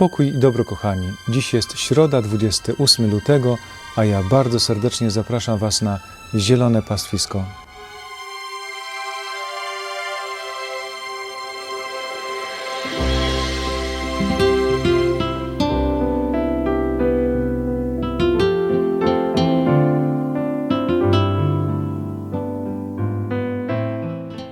Pokój i dobro, kochani. Dziś jest środa, 28 lutego, a ja bardzo serdecznie zapraszam Was na Zielone Pastwisko.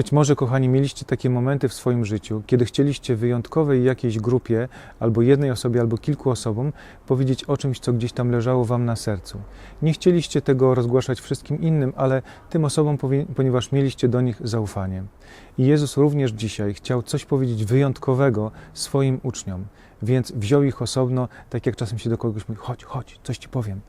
Być może, kochani, mieliście takie momenty w swoim życiu, kiedy chcieliście wyjątkowej jakiejś grupie, albo jednej osobie, albo kilku osobom powiedzieć o czymś, co gdzieś tam leżało Wam na sercu. Nie chcieliście tego rozgłaszać wszystkim innym, ale tym osobom, ponieważ mieliście do nich zaufanie. I Jezus również dzisiaj chciał coś powiedzieć wyjątkowego swoim uczniom, więc wziął ich osobno, tak jak czasem się do kogoś mówi: chodź, chodź, coś Ci powiem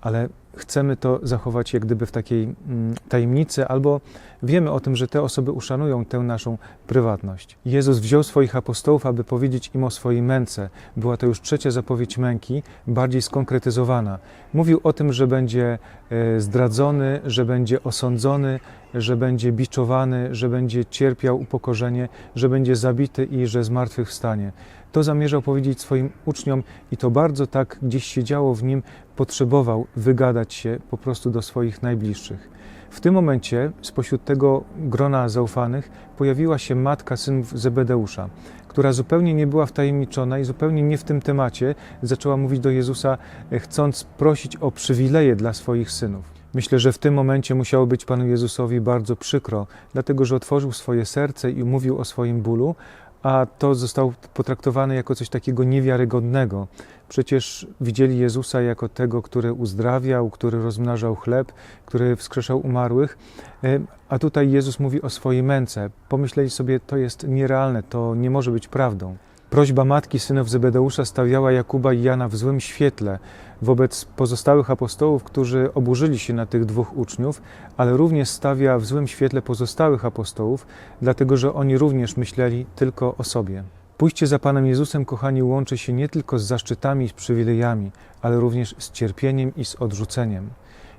ale chcemy to zachować jak gdyby w takiej mm, tajemnicy, albo wiemy o tym, że te osoby uszanują tę naszą prywatność. Jezus wziął swoich apostołów, aby powiedzieć im o swojej męce. Była to już trzecia zapowiedź męki, bardziej skonkretyzowana. Mówił o tym, że będzie e, zdradzony, że będzie osądzony, że będzie biczowany, że będzie cierpiał upokorzenie, że będzie zabity i że zmartwychwstanie. To zamierzał powiedzieć swoim uczniom i to bardzo tak gdzieś się działo w nim, potrzebował wygadać się po prostu do swoich najbliższych. W tym momencie spośród tego grona zaufanych pojawiła się matka synów Zebedeusza, która zupełnie nie była wtajemniczona i zupełnie nie w tym temacie zaczęła mówić do Jezusa, e, chcąc prosić o przywileje dla swoich synów. Myślę, że w tym momencie musiało być Panu Jezusowi bardzo przykro, dlatego że otworzył swoje serce i mówił o swoim bólu, a to zostało potraktowane jako coś takiego niewiarygodnego. Przecież widzieli Jezusa jako tego, który uzdrawiał, który rozmnażał chleb, który wskrzeszał umarłych, e, a tutaj Jezus mówi o swojej męce. Pomyśleli sobie, to jest nierealne, to nie może być prawdą. Prośba matki synów Zebedeusza stawiała Jakuba i Jana w złym świetle wobec pozostałych apostołów, którzy oburzyli się na tych dwóch uczniów, ale również stawia w złym świetle pozostałych apostołów, dlatego że oni również myśleli tylko o sobie. Pójście za Panem Jezusem, kochani, łączy się nie tylko z zaszczytami i z przywilejami, ale również z cierpieniem i z odrzuceniem.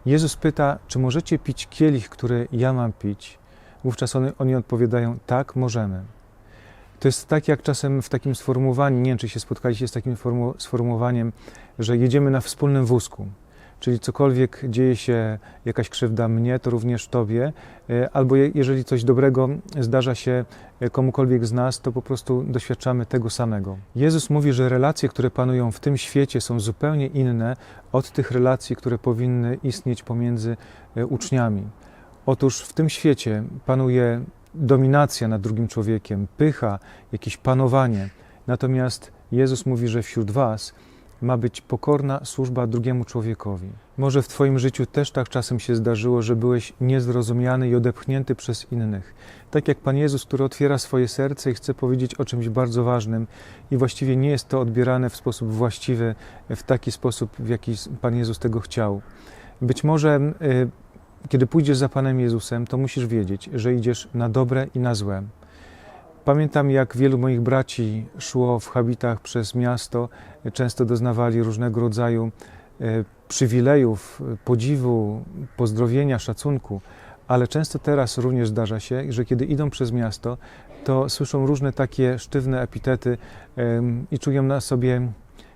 Jezus pyta, czy możecie pić kielich, który ja mam pić? Wówczas oni, odpowiadają, tak, możemy. To jest tak jak czasem w takim sformułowaniu, nie wiem czy się spotkaliście z takim formu- sformułowaniem, że jedziemy na wspólnym wózku. Czyli cokolwiek dzieje się, jakaś krzywda mnie, to również Tobie, e, albo je- jeżeli coś dobrego zdarza się e, komukolwiek z nas, to po prostu doświadczamy tego samego. Jezus mówi, że relacje, które panują w tym świecie, są zupełnie inne od tych relacji, które powinny istnieć pomiędzy e, uczniami. Otóż w tym świecie panuje dominacja nad drugim człowiekiem, pycha, jakieś panowanie. Natomiast Jezus mówi, że wśród Was ma być pokorna służba drugiemu człowiekowi. Może w Twoim życiu też tak czasem się zdarzyło, że byłeś niezrozumiany i odepchnięty przez innych. Tak jak Pan Jezus, który otwiera swoje serce i chce powiedzieć o czymś bardzo ważnym, i właściwie nie jest to odbierane w sposób właściwy, w taki sposób, w jaki Pan Jezus tego chciał. Być może y, kiedy pójdziesz za Panem Jezusem, to musisz wiedzieć, że idziesz na dobre i na złe. Pamiętam, jak wielu moich braci szło w habitach przez miasto, często doznawali różnego rodzaju e, przywilejów, podziwu, pozdrowienia, szacunku, ale często teraz również zdarza się, że kiedy idą przez miasto, to słyszą różne takie sztywne epitety i czują na sobie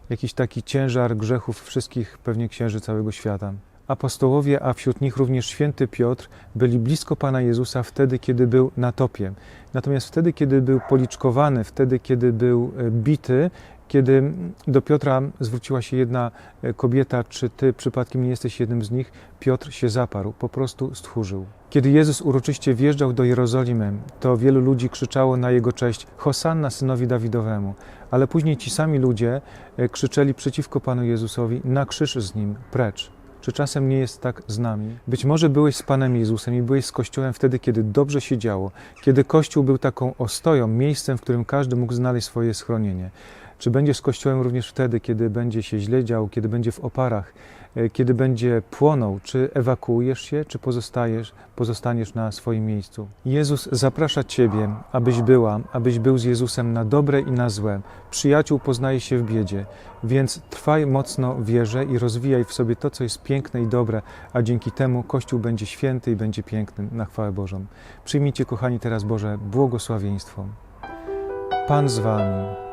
jakiś taki ciężar grzechów wszystkich pewnie księży całego świata. Apostołowie, a wśród nich również święty Piotr, byli blisko Pana Jezusa wtedy, kiedy był na topie. Natomiast wtedy, kiedy był policzkowany, wtedy, kiedy był e, bity, kiedy do Piotra zwróciła się jedna e, kobieta, czy ty przypadkiem nie jesteś jednym z nich, Piotr się zaparł, po prostu stchórzył. Kiedy Jezus uroczyście wjeżdżał do Jerozolimy, to wielu ludzi krzyczało na jego cześć Hosanna synowi Dawidowemu, ale później ci sami ludzie e, krzyczeli przeciwko Panu Jezusowi na krzyż z nim, precz. Czy czasem nie jest tak z nami? Być może byłeś z Panem Jezusem i byłeś z Kościołem wtedy, kiedy dobrze się działo, kiedy Kościół był taką ostoją, miejscem, w którym każdy mógł znaleźć swoje schronienie. Czy będziesz z Kościołem również wtedy, kiedy będzie się źle działo, kiedy będzie w oparach, e, kiedy będzie płonął? Czy ewakuujesz się, czy pozostajesz, pozostaniesz na swoim miejscu? Jezus zaprasza Ciebie, abyś była, abyś był z Jezusem na dobre i na złe. Przyjaciół poznaje się w biedzie, więc trwaj mocno wierze i rozwijaj w sobie to, co jest piękne i dobre, a dzięki temu Kościół będzie święty i będzie piękny na chwałę Bożą. Przyjmijcie, kochani, teraz Boże błogosławieństwo. Pan z Wami.